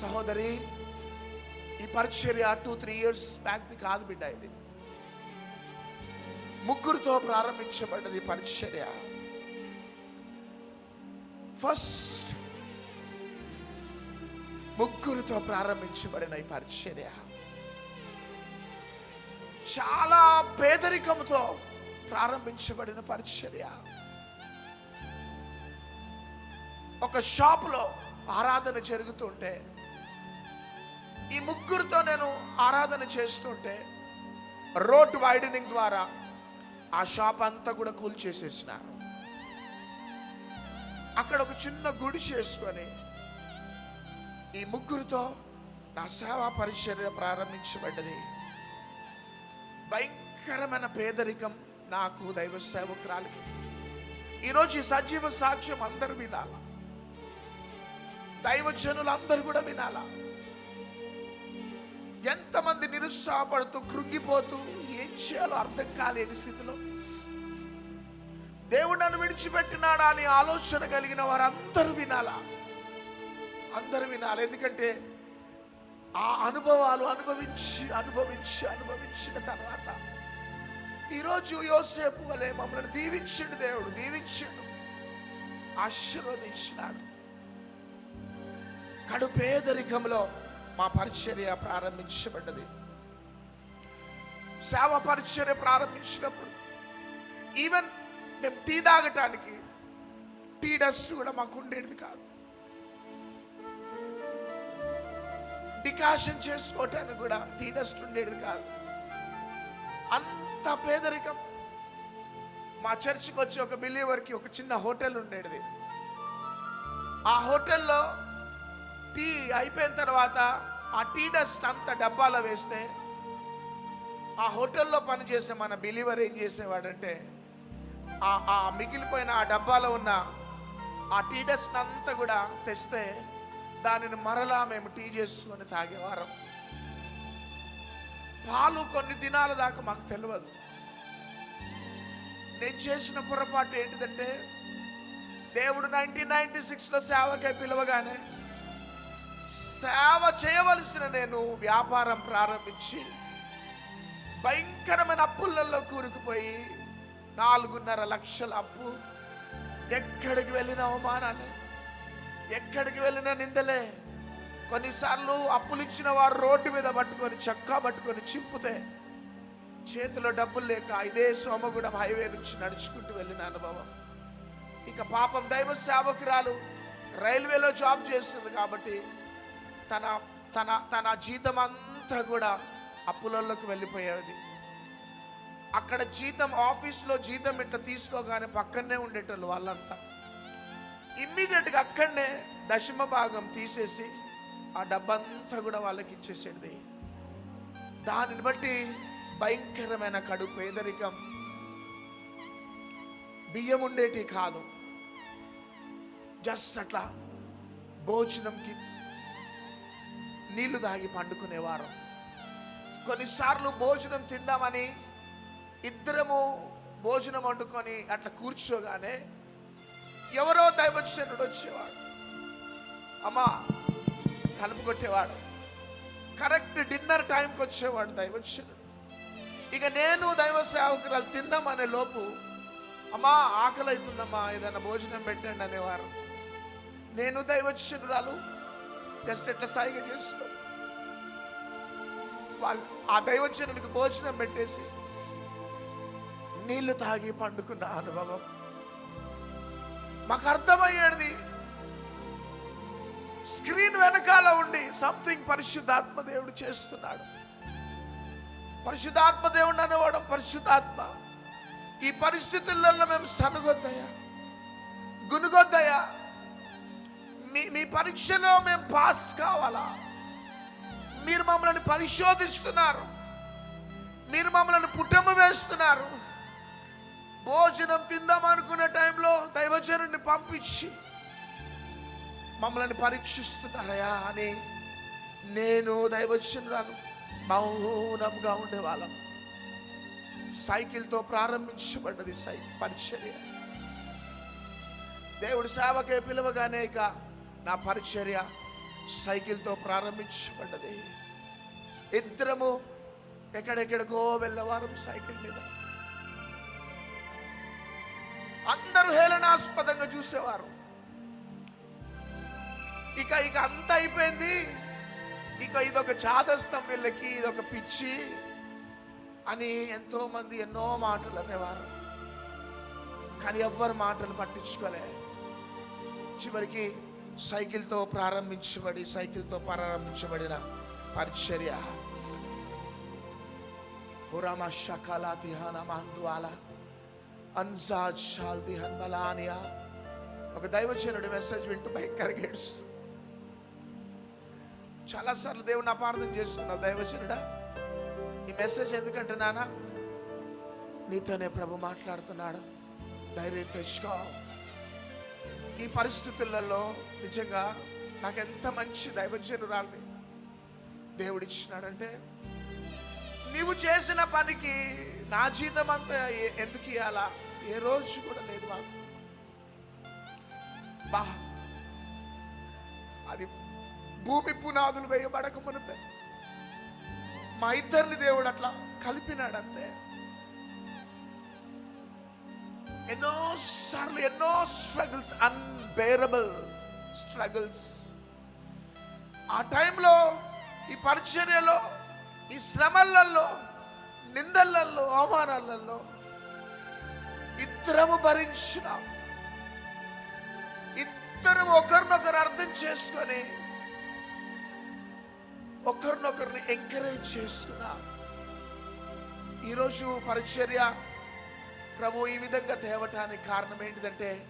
సహోదరి ఈ పరిచర్య టూ త్రీ ఇయర్స్ బ్యాక్ది కాదు బిడ్డ ఇది. ముగ్గురుతో ప్రారంభించబడ్డది ఈ పరిచర్య. ఫస్ట్ ముగ్గురితో ప్రారంభించబడిన ఈ పరిచర్య. చాలా పేదరికంతో ప్రారంభించబడిన పరిచర్య. ఒక షాపులో ఆరాధన జరుగుతుంటే ఈ ముగ్గురితో నేను ఆరాధన చేస్తుంటే రోడ్ వైడనింగ్ ద్వారా ఆ షాప్ అంతా కూడా కూల్చేసేసినారు అక్కడ ఒక చిన్న గుడి చేసుకొని ఈ ముగ్గురితో నా సేవా పరిచర్య ప్రారంభించబడ్డది. భయంకరమైన పేదరికం నాకు దైవ సేవకురాలికి. ఈరోజు ఈ సజీవ సాక్ష్యం అందరు వినాలా. దైవజనులు అందరు కూడా వినాలా. ఎంతమంది నిరుత్సాహపడుతూ కృంగిపోతూ ఏం చేయాలో అర్థం కాలేని స్థితిలో. దేవుడు నన్ను విడిచిపెట్టినాడా అని ఆలోచన కలిగిన వారు అందరూ వినాలా? అందరూ వినాలి. ఎందుకంటే ఆ అనుభవాలు అనుభవించి అనుభవించి అనుభవించిన తర్వాత ఈరోజు యోసేపు వలె మమ్మల్ని దీవించిండు దేవుడు దీవించిండు. ఆశీర్వదించినాడు. కడు పేదరికంలో మా పరిచర్య ప్రారంభించబడ్డది. సేవ పరిచర్య ప్రారంభించినప్పుడు ఈవెన్ మేము టీ తాగటానికి టీ డస్ట్ కూడా మాకు ఉండేది కాదు. డికాషన్ చేసుకోవటానికి కూడా టీ డస్ట్ ఉండేది కాదు. అంత పేదరికం. మా చర్చికి వచ్చి ఒక బిలీవర్కి ఒక చిన్న హోటల్ ఉండేది. ఆ హోటల్లో టీ అయిపోయిన తర్వాత ఆ టీ డస్ట్ అంత డబ్బాలో వేస్తే ఆ హోటల్లో పనిచేసే మన బిలీవర్ ఏం చేసేవాడంటే ఆ ఆ మిగిలిపోయిన ఆ డబ్బాలో ఉన్న ఆ టీ డస్ట్ అంతా కూడా తెస్తే దానిని మరలా మేము టీ చేసుకొని తాగేవారం. పాలు కొన్ని దినాల దాకా మాకు తెలియదు నేను చేసిన పొరపాటు ఏంటిదంటే దేవుడు నైన్టీన్ నైన్టీ సిక్స్లో సేవకే పిలవగానే సేవ చేయవలసిన నేను వ్యాపారం ప్రారంభించి భయంకరమైన అప్పులలో కూరుకుపోయి నాలుగున్నర లక్షల అప్పు. ఎక్కడికి వెళ్ళిన అవమానాలే? ఎక్కడికి వెళ్ళిన నిందలే? కొన్నిసార్లు అప్పులు ఇచ్చిన వారు రోడ్డు మీద పట్టుకొని చక్కా పట్టుకొని చింపితే చేతిలో డబ్బులు లేక ఇదే సోమగూడెం హైవే నుంచి నడుచుకుంటూ వెళ్ళిన అనుభవం. ఇక పాపం దైవ సేవకురాలు రైల్వేలో జాబ్ చేస్తుంది కాబట్టి తన తన తన జీతం అంతా కూడా అప్పులలోకి వెళ్ళిపోయేది. అక్కడ జీతం ఆఫీస్లో జీతం ఇట్లా తీసుకోగానే పక్కనే ఉండేటోళ్ళు వాళ్ళంతా. ఇమ్మీడియట్గా అక్కడనే దశమ భాగం తీసేసి ఆ డబ్బంతా కూడా వాళ్ళకి ఇచ్చేసేది. దానిని బట్టి భయంకరమైన కడు పేదరికం. బియ్యం ఉండేటి కాదు. జస్ట్ అట్లా భోజనంకి నీళ్ళు తాగి పండుకునేవారు. కొన్నిసార్లు భోజనం తిందామని ఇద్దరము భోజనం వండుకొని అట్లా కూర్చోగానే ఎవరో దైవచనుడు వచ్చేవాడు. అమ్మా కలుపు కొట్టేవాడు. కరెక్ట్ డిన్నర్ టైంకి వచ్చేవాడు దైవచనుడు. ఇక నేను దైవ సేవకురాలు తిందామనే లోపు అమ్మా ఆకలి అవుతుందమ్మా ఏదైనా భోజనం పెట్టండి అనేవారు. నేను దైవచనురాలు జస్ట్ ఎట్లా సాయిగా చేసుకో వాళ్ళు ఆ దైవచనుడికి భోజనం పెట్టేసి నీళ్ళు తాగి పండుకున్న అనుభవం. మాకు అర్థమయ్యేది స్క్రీన్ వెనకాల ఉండి సంథింగ్ పరిశుద్ధాత్మ దేవుడు చేస్తున్నాడు. పరిశుద్ధాత్మ దేవుడు అనేవాడు పరిశుద్ధాత్మ. ఈ పరిస్థితులలో మేము సనుగొద్దయా గునుగొద్దయా మీ మీ పరీక్షలో మేము పాస్ కావాలా? మీరు మమ్మల్ని పరిశోధిస్తున్నారు. మీరు మమ్మల్ని పుట్టమ వేస్తున్నారు. భోజనం తిందాం అనుకునే టైంలో దైవజనుడిని పంపించి మమ్మల్ని పరీక్షిస్తున్నారయా అని నేను దైవజనురాను మౌనంగా ఉండేవాళ్ళం. సైకిల్తో ప్రారంభించబడ్డది సై పరిచర్య. దేవుడు సేవకే పిలవగానే ఇక నా పరిచర్య సైకిల్తో ప్రారంభించబడ్డది. ఇద్దరము ఎక్కడెక్కడికో వెళ్ళవారం సైకిల్ మీద. అందరూ హేళనాస్పదంగా చూసేవారు. ఇక ఇక అంత అయిపోయింది. ఇక ఇదొక చాదస్తం వీళ్ళకి ఇదొక పిచ్చి అని ఎంతో మంది ఎన్నో మాటలు అనేవారు. కానీ ఎవ్వరు మాటలు పట్టించుకోలే. చివరికి సైకిల్తో ప్రారంభించబడి సైకిల్తో ప్రారంభించబడిన పరిచర్య. హురామ షకాలా తిహాన మహందువాలా అన్సాజ్ షాల్ తిహన్ బలానియా. ఒక దైవచనుడి మెసేజ్ వింటూ భయంకరంగా ఏడుస్తూ. చాలాసార్లు దేవుని అపార్థం చేసుకున్నావు దైవచనుడా. ఈ మెసేజ్ ఎందుకంటే నాన్న నీతోనే ప్రభు మాట్లాడుతున్నాడు. ధైర్యం తెచ్చుకో. ఈ పరిస్థితులలో నిజంగా నాకు ఎంత మంచి దైవజనురాల్ని దేవుడిచ్చినాడంటే నీవు చేసిన పనికి నా జీతం అంతా ఎందుకు ఇవ్వాలా ఏ రోజు కూడా లేదు మాకు. బా అది భూమి పునాదులు వేయబడక మునిపే. మా ఇద్దరిని దేవుడు అట్లా కలిపినాడంతే ఎన్నో సార్లు ఎన్నో స్ట్రగుల్స్ అన్బేరబుల్ స్ట్రగుల్స్ ఆ టైంలో ఈ పరిచర్యలో ఈ శ్రమలలో నిందలలో అవమానాలలో ఇద్దరము భరించినాం ఇద్దరు ఒకరినొకరు అర్థం చేసుకొని ఒకరినొకరిని ఎంకరేజ్ చేసుకున్నాం ఈరోజు పరిచర్య ప్రభు ఈ విధంగా తేవటానికి కారణం ఏంటిదంటే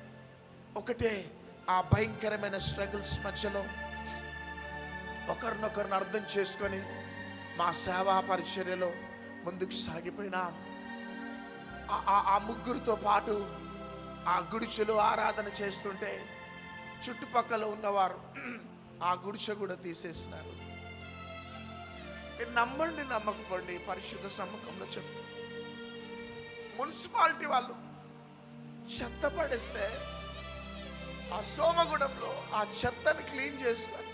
ఒకటే ఆ భయంకరమైన స్ట్రగుల్స్ మధ్యలో ఒకరినొకరిని అర్థం చేసుకొని మా సేవా పరిచర్యలో ముందుకు సాగిపోయినాం. ఆ- ఆ- ముగ్గురితో పాటు ఆ గుడిసెలో ఆరాధన చేస్తుంటే చుట్టుపక్కల ఉన్నవారు ఆ గుడిసె కూడా తీసేసినారు. నమ్మండి నమ్మకపోండి పరిశుద్ధ సమ్మకంలో చెప్తాను మున్సిపాలిటీ వాళ్ళు చెత్త పడేస్తే ఆ సోమగుడంలో ఆ చెత్తని క్లీన్ చేసుకొని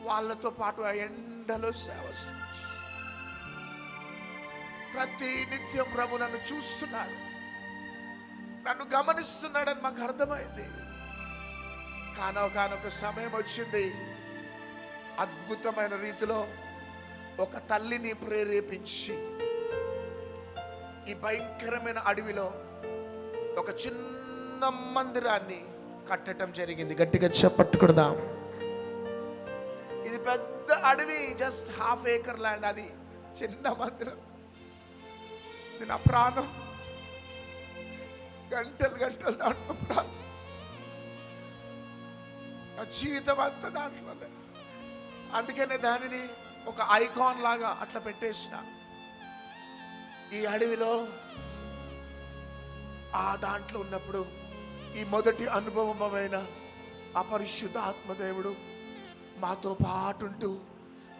వాళ్ళతో పాటు ఆ ఎండలో సేవ ప్రతి నిత్యం ప్రభు నన్ను చూస్తున్నాడు. నన్ను గమనిస్తున్నాడని మాకు అర్థమైంది. కానో కానొక సమయం వచ్చింది. అద్భుతమైన రీతిలో ఒక తల్లిని ప్రేరేపించి ఈ భయంకరమైన అడవిలో ఒక చిన్న మందిరాన్ని కట్టడం జరిగింది. గట్టిగా చెప్పట్టుకుడదాం ఇది పెద్ద అడవి జస్ట్ హాఫ్ ఏకర్ ల్యాండ్ అది. చిన్న మందిరం. ఇది నా ప్రాణం. గంటలు గంటలు దాంట్లో ప్రాణం. నా జీవితం అంతా దాంట్లోనే. అందుకనే దానిని ఒక ఐకాన్ లాగా అట్లా పెట్టేసినా. ఈ అడవిలో ఆ దాంట్లో ఉన్నప్పుడు ఈ మొదటి అనుభవమైన అపరిశుద్ధ ఆత్మదేవుడు మాతో పాటుంటూ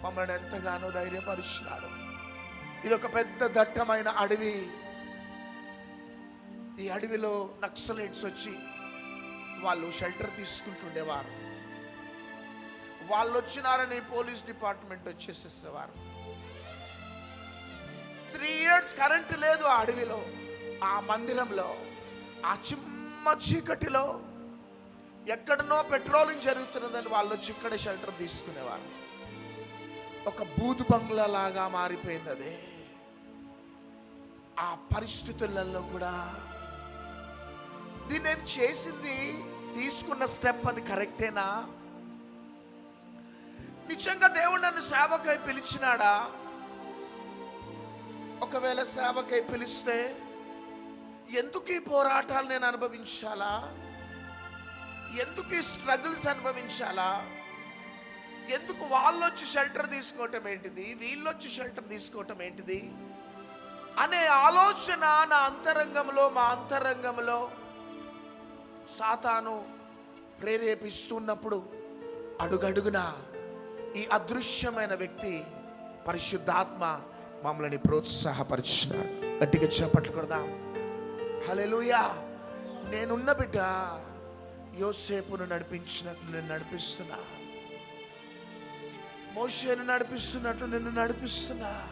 మమ్మల్ని ఎంతగానో ధైర్యపరుస్తున్నాడు ఇది ఒక పెద్ద దట్టమైన అడవి. ఈ అడవిలో నక్సలైట్స్ వచ్చి వాళ్ళు షెల్టర్ తీసుకుంటుండేవారు. వాళ్ళు వచ్చినారని పోలీస్ డిపార్ట్మెంట్ వచ్చేసేసేవారు. త్రీ ఇయర్స్ కరెంట్ లేదు ఆ అడవిలో ఆ మందిరంలో ఆ చిమ్మ చీకటిలో. ఎక్కడనో పెట్రోలింగ్ జరుగుతున్నదని వాళ్ళు వచ్చి ఇక్కడ షెల్టర్ తీసుకునేవారు. ఒక బూదు బంగ్లా లాగా మారిపోయింది అదే. ఆ పరిస్థితులలో కూడా దీన్ని నేను చేసింది తీసుకున్న స్టెప్ అది కరెక్టేనా? నిజంగా దేవుడు నన్ను సేవకై పిలిచినాడా? ఒకవేళ సేవకై పిలిస్తే ఎందుకు ఈ పోరాటాలు నేను అనుభవించాలా? ఎందుకు ఈ స్ట్రగుల్స్ అనుభవించాలా? ఎందుకు వాళ్ళు వచ్చి షెల్టర్ తీసుకోవటం ఏంటిది? వీళ్ళు వచ్చి షెల్టర్ తీసుకోవటం ఏంటిది? అనే ఆలోచన నా అంతరంగంలో మా అంతరంగంలో సాతాను ప్రేరేపిస్తున్నప్పుడు అడుగడుగున ఈ అదృశ్యమైన వ్యక్తి పరిశుద్ధాత్మ మమ్మల్ని ప్రోత్సాహపరిచినాడు. గట్టిగా చేపట్లు కొడదాం. హలెలుయా నేనున్న బిడ్డ యోసేపును నడిపించినట్లు నేను నడిపిస్తున్నా. మోషేను నడిపిస్తున్నట్టు నిన్ను నడిపిస్తున్నా.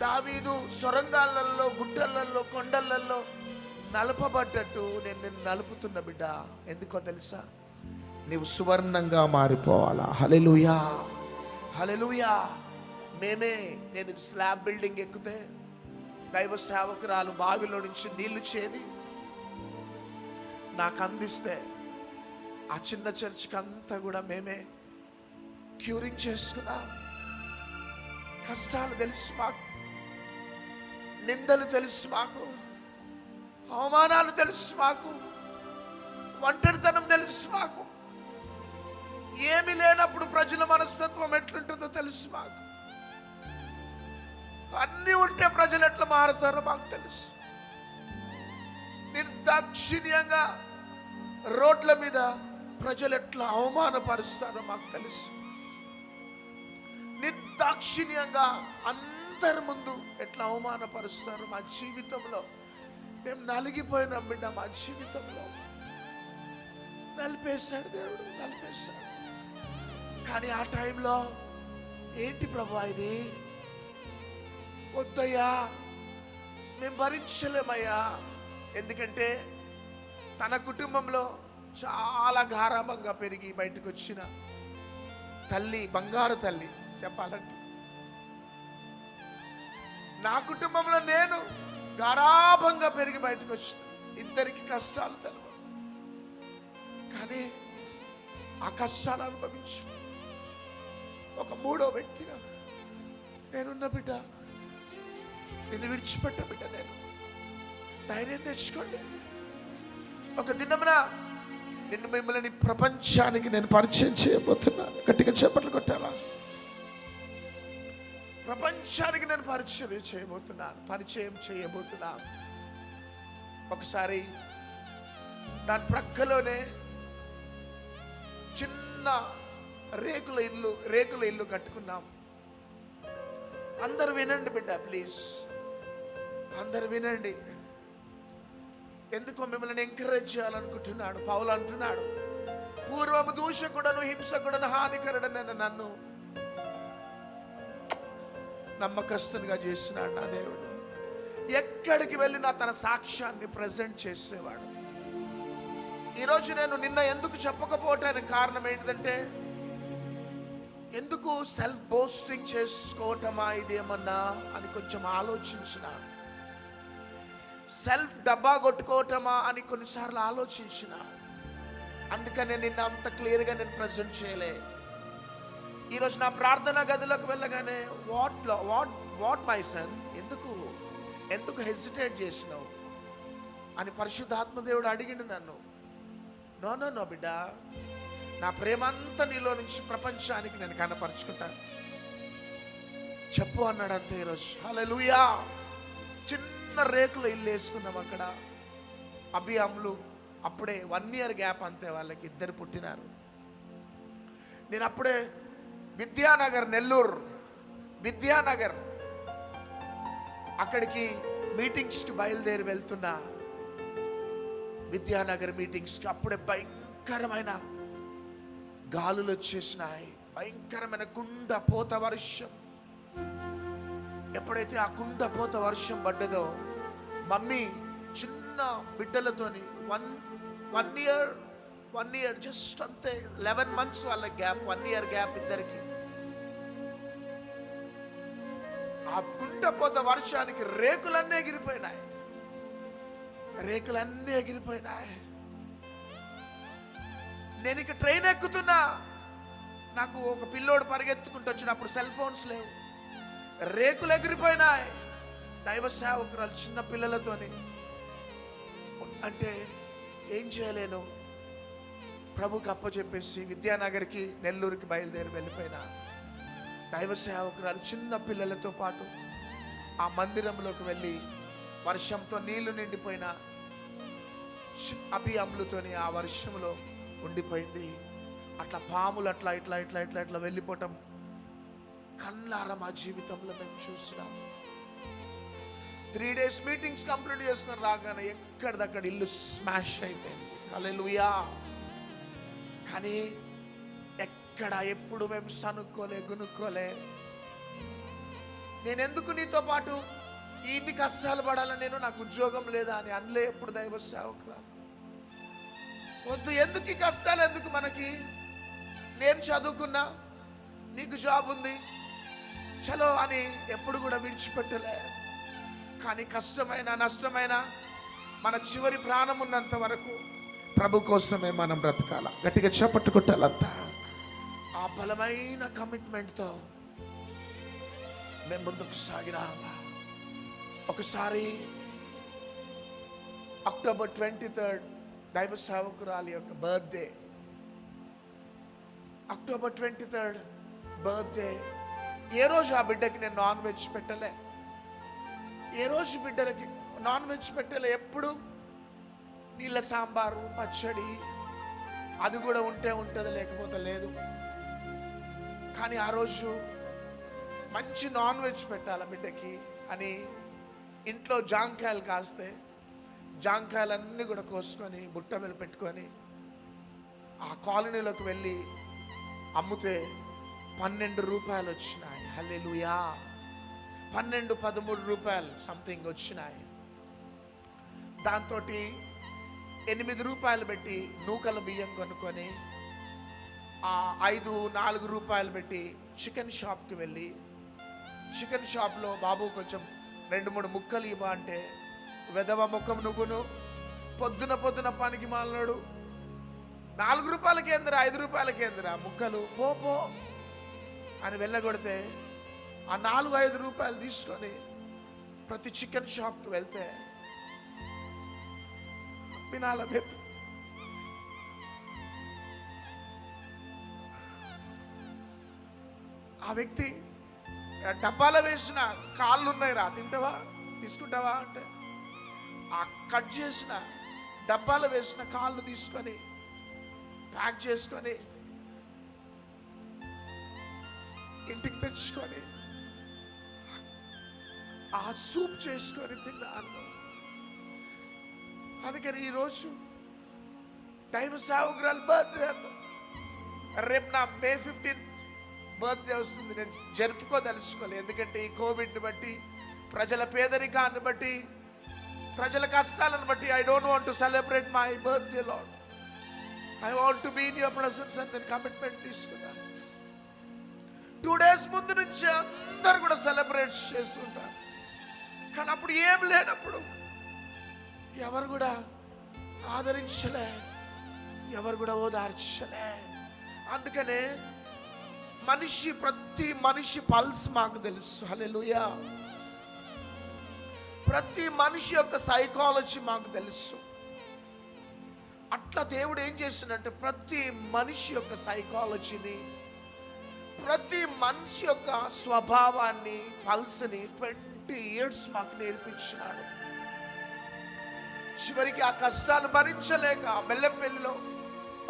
దావీదు సొరంగాలలో గుట్టలలో కొండలలో నలపబడ్డట్టు నేను నిన్ను నలుపుతున్న బిడ్డ. ఎందుకో తెలుసా? నీవు సువర్ణంగా మారిపోవాలా. హలెలుయా హలెలుయా మేమే నేను స్లాబ్ బిల్డింగ్ ఎక్కితే దైవ సేవకురాలు బావిలో నుంచి నీళ్ళు చేది. నాకు అందిస్తే ఆ చిన్న చర్చికి అంతా కూడా మేమే క్యూరింగ్ చేసుకున్నాం. కష్టాలు తెలుసు మాకు నిందలు తెలుసు మాకు అవమానాలు తెలుసు మాకు ఒంటరితనం తెలుసు మాకు. ఏమి లేనప్పుడు ప్రజల మనస్తత్వం ఎట్లుంటుందో తెలుసు మాకు. అన్నీ ఉంటే ప్రజలు ఎట్లా మారుతారో మాకు తెలుసు. నిర్దాక్షిణ్యంగా రోడ్ల మీద ప్రజలు ఎట్లా అవమానపరుస్తారో మాకు తెలుసు. నిర్దాక్షిణ్యంగా అందరి ముందు ఎట్లా అవమానపరుస్తారు మా జీవితంలో. మేము నలిగిపోయిన బిడ్డ మా జీవితంలో. నలిపేశాడు దేవుడు నలిపేశాడు. కానీ ఆ టైంలో ఏంటి ప్రభా ఇది? వద్దయ్యా మేము భరించలేమయ్యా. ఎందుకంటే తన కుటుంబంలో చాలా గారాభంగా పెరిగి బయటకు వచ్చిన తల్లి బంగారు తల్లి చెప్పాలంటే. నా కుటుంబంలో నేను గారాభంగా పెరిగి బయటకు వచ్చిన ఇద్దరికి కష్టాలు తెలవు కానీ ఆ కష్టాలు అనుభవించు ఒక మూడో వ్యక్తిగా నేనున్న బిడ్డ. నిన్ను విడిచిపెట్ట బిడ్డ నేను. ధైర్యం తెచ్చుకోండి. ఒక దినమున నిన్ను మిమ్మల్ని ప్రపంచానికి నేను పరిచయం చేయబోతున్నాను. గట్టిగా చేపట్లు కొట్టాలా ప్రపంచానికి నేను పరిచయం చేయబోతున్నాను. పరిచయం చేయబోతున్నాను. ఒకసారి దాని ప్రక్కలోనే చిన్న రేకుల ఇల్లు రేకుల ఇల్లు కట్టుకున్నాం. అందరు వినండి బిడ్డ ప్లీజ్. అందరు వినండి. ఎందుకో మిమ్మల్ని ఎంకరేజ్ చేయాలనుకుంటున్నాడు. పౌలు అంటున్నాడు పూర్వము దూషకుడను హింసకుడను హానికరుడనైన నన్ను నమ్మకస్తునిగా చేసినాడు నా దేవుడు. ఎక్కడికి వెళ్ళినా తన సాక్ష్యాన్ని ప్రజెంట్ చేసేవాడు. ఈరోజు నేను నిన్న ఎందుకు చెప్పకపోవటానికి కారణం ఏంటంటే ఎందుకు సెల్ఫ్ బోస్టింగ్ చేసుకోవటమా ఇదేమన్నా అని కొంచెం ఆలోచించినాను. సెల్ఫ్ డబ్బా కొట్టుకోవటమా అని కొన్నిసార్లు ఆలోచించిన. అందుకనే నిన్న అంత క్లియర్గా నేను ప్రజెంట్ చేయలే. ఈరోజు నా ప్రార్థన గదిలోకి వెళ్ళగానే what what what my son? ఎందుకు? ఎందుకు హెసిటేట్ చేసినావు? అని పరిశుద్ధాత్మదేవుడు అడిగిండు నన్ను. నో నో నో బిడ్డ. నా ప్రేమంతా నీలో నుంచి ప్రపంచానికి నేను కనపరుచుకుంటాను చెప్పు అన్నాడు అంతే ఈరోజు. హల్లెలూయా. చిన్న రేకులు ఇల్లు వేసుకున్నాం అక్కడ. అభి అమ్ములు అప్పుడే వన్ ఇయర్ గ్యాప్ అంతే వాళ్ళకి ఇద్దరు పుట్టినారు. నేను అప్పుడే విద్యానగర్ నెల్లూరు విద్యానగర్ అక్కడికి మీటింగ్స్కి బయలుదేరి వెళ్తున్నా. విద్యానగర్ మీటింగ్స్కి అప్పుడే భయంకరమైన గాలులు వచ్చేసినాయి. భయంకరమైన కుండ పోత వర్షం. ఎప్పుడైతే ఆ కుండ పోత వర్షం పడ్డదో మమ్మీ చిన్న బిడ్డలతోని one one year one year just అంతే లెవెన్ మంత్స్ వాళ్ళ గ్యాప్ వన్ ఇయర్ గ్యాప్ ఇద్దరికి. ఆ కుండపోత వర్షానికి రేకులన్నీ ఎగిరిపోయినాయి. రేకులన్నీ ఎగిరిపోయినాయి. నేను ఇక ట్రైన్ ఎక్కుతున్నా. నాకు ఒక పిల్లోడు పరిగెత్తుకుంటూ వచ్చినప్పుడు సెల్ ఫోన్స్ లేవు. రేకులు ఎగిరిపోయినాయి. దైవ సేవకురాలు చిన్న పిల్లలతోని. అంటే ఏం చేయలేను. ప్రభుకి అప్పచెప్పేసి విద్యానగర్కి నెల్లూరుకి బయలుదేరి వెళ్ళిపోయినా. దైవ సేవకురాలు చిన్న పిల్లలతో పాటు ఆ మందిరంలోకి వెళ్ళి వర్షంతో నీళ్ళు నిండిపోయిన అభియములతోని అభి అమ్ములతోని ఆ వర్షంలో ఉండిపోయింది. అట్లా పాములు అట్లా ఇట్లా ఇట్లా ఇట్లా ఇట్లా వెళ్ళిపోవటం కళ్ళారా మా జీవితంలో మేము చూసినాం త్రీ డేస్ మీటింగ్స్ కంప్లీట్ చేసుకుని రాగానే ఎక్కడిదక్కడ ఇల్లు స్మాష్ అయిపోయింది. హల్లెలూయా కానీ ఎక్కడ ఎప్పుడు మేము సనుక్కోలే గునుక్కోలే. నేను ఎందుకు నీతో పాటు ఇన్ని కష్టాలు పడాలని నేను నాకు ఉద్యోగం లేదా అని అనలే ఎప్పుడు దైవ సేవకురా వద్దు ఎందుకు ఈ కష్టాలు ఎందుకు మనకి? నేను చదువుకున్నా నీకు జాబ్ ఉంది. చలో అని ఎప్పుడు కూడా విడిచిపెట్టలే. కానీ కష్టమైన నష్టమైన మన చివరి ప్రాణం ఉన్నంత వరకు ప్రభు కోసమే మనం బ్రతకాల. గట్టిగా చేపట్టుకుంటాలంతా ఆ బలమైన కమిట్మెంట్తో మేము ముందుకు సాగిరాలా. ఒకసారి అక్టోబర్ ట్వంటీ థర్డ్ దైవ సేవకురాలి యొక్క birthday. October twenty third birthday ఏ రోజు ఆ బిడ్డకి నేను నాన్ వెజ్ పెట్టలే? ఏ రోజు బిడ్డలకి నాన్ వెజ్ పెట్టలే? ఎప్పుడు? నీళ్ళ సాంబారు పచ్చడి అది కూడా ఉంటే ఉంటుంది లేకపోతే లేదు. కానీ ఆ రోజు మంచి నాన్ వెజ్ పెట్టాలి బిడ్డకి అని ఇంట్లో జాంకాయలు కాస్తే జాంకాయలన్నీ కూడా కోసుకొని బుట్ట మీద పెట్టుకొని ఆ కాలనీలోకి వెళ్ళి అమ్ముతే పన్నెండు రూపాయలు వచ్చినాయి. హల్లెలుయా. పన్నెండు పదమూడు రూపాయలు సంథింగ్ వచ్చినాయి. దాంతో ఎనిమిది రూపాయలు పెట్టి నూకల బియ్యం కొనుక్కొని ఆ ఐదు నాలుగు రూపాయలు పెట్టి చికెన్ షాప్కి వెళ్ళి చికెన్ షాప్లో బాబు కొంచెం రెండు మూడు ముక్కలు ఇవ్వ అంటే వెదవ ముఖం నువ్వును పొద్దున పొద్దున పనికి మాలనాడు. నాలుగు రూపాయల కేంద్ర ఐదు రూపాయల కేంద్ర ముక్కలు? పో పో. అని వెళ్ళగొడితే ఆ నాలుగు ఐదు రూపాయలు తీసుకొని ప్రతి చికెన్ షాప్కి వెళ్తే పినాల మెప్పు ఆ వ్యక్తి డబ్బాలో వేసిన కాళ్ళు ఉన్నాయి రా తింటావా? తీసుకుంటావా? అంటే ఆ కట్ చేసిన డబ్బాలో వేసిన కాళ్ళు తీసుకొని ప్యాక్ చేసుకొని ఇంటికి తెచ్చుకొని ఆ సూప్ చేసుకొని తిన్నాను. అందుకని ఈరోజు దైవ సావుగ్రాలు బర్త్డే రేపు నా మే ఫిఫ్టీన్త్ బర్త్డే వస్తుంది. నేను జరుపుకోదలుచుకోలేదు ఎందుకంటే ఈ కోవిడ్ని బట్టి ప్రజల పేదరికాన్ని బట్టి ప్రజల కష్టాలను బట్టి I don't want to celebrate my birthday Lord I want to be in your presence అని నేను కమిట్మెంట్ తీసుకున్నాను. టూ డేస్ ముందు నుంచి అందరు కూడా సెలబ్రేట్ చేస్తుంటారు కానీ అప్పుడు ఏం లేనప్పుడు ఎవరు కూడా ఆదరించలే. ఎవరు కూడా ఓదార్చలే. అందుకనే మనిషి ప్రతి మనిషి పల్స్ మాకు తెలుసు. హలెలుయా ప్రతి మనిషి యొక్క సైకాలజీ మాకు తెలుసు. అట్లా దేవుడు ఏం చేస్తుందంటే ప్రతి మనిషి యొక్క సైకాలజీని ప్రతి మనిషి యొక్క స్వభావాన్ని పల్స్ని ట్వంటీ ఇయర్స్ మాకు నేర్పించినాడు. చివరికి ఆ కష్టాలు భరించలేక బెల్లంపల్లిలో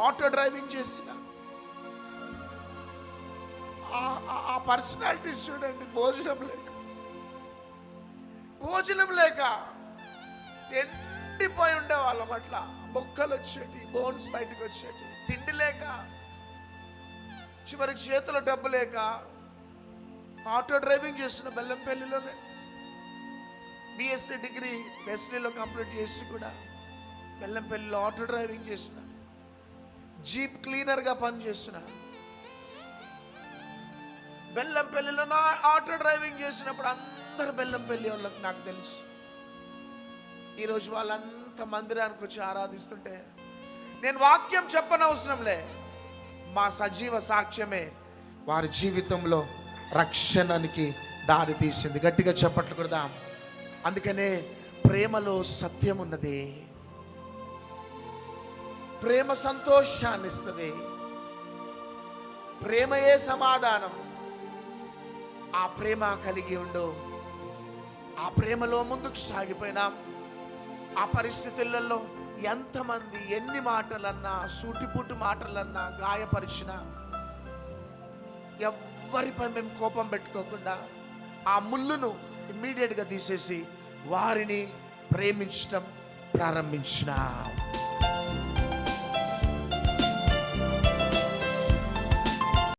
ఆటో డ్రైవింగ్ చేసిన. ఆ- పర్సనాలిటీ పర్సనాలిటీస్ చూడండి భోజనం లేక. భోజనం లేక ఎండిపోయి ఉండేవాళ్ళం అట్లా. బొక్కలు వచ్చేటి బోన్స్ బయటకు వచ్చేటి తిండి లేక చివరికి చేతిలో డబ్బు లేక ఆటో డ్రైవింగ్ చేసిన బెల్లంపల్లిలోనే బిఎస్సి డిగ్రీ ఎస్సీలో కంప్లీట్ చేసి కూడా బెల్లంపల్లిలో ఆటో డ్రైవింగ్ చేసిన జీప్ క్లీనర్గా పనిచేసిన బెల్లంపల్లిలో నా ఆటో డ్రైవింగ్ చేసినప్పుడు అందరు బెల్లంపల్లి వాళ్ళకి నాకు తెలుసు. ఈరోజు వాళ్ళంతా మందిరానికి వచ్చి ఆరాధిస్తుంటే నేను వాక్యం చెప్పనవసరంలే మా సజీవ సాక్ష్యమే. వారి జీవితంలో రక్షణకి దారి తీసింది. గట్టిగా చెప్పట్లు కూడా అందుకనే ప్రేమలో సత్యం ఉన్నది. ప్రేమ సంతోషాన్ని ఇస్తుంది. ప్రేమయే సమాధానం. ఆ ప్రేమ కలిగి ఉండు. ఆ ప్రేమలో ముందుకు సాగిపోయినాం. ఆ పరిస్థితులలో ఎంతమంది ఎన్ని మాటలన్నా సూటిపుట్టు మాటలన్నా గాయపరిచినా ఎవ్వరిపై మేము కోపం పెట్టుకోకుండా ఆ ముళ్ళును ఇమ్మీడియట్గా తీసేసి వారిని ప్రేమించడం ప్రారంభించినాం.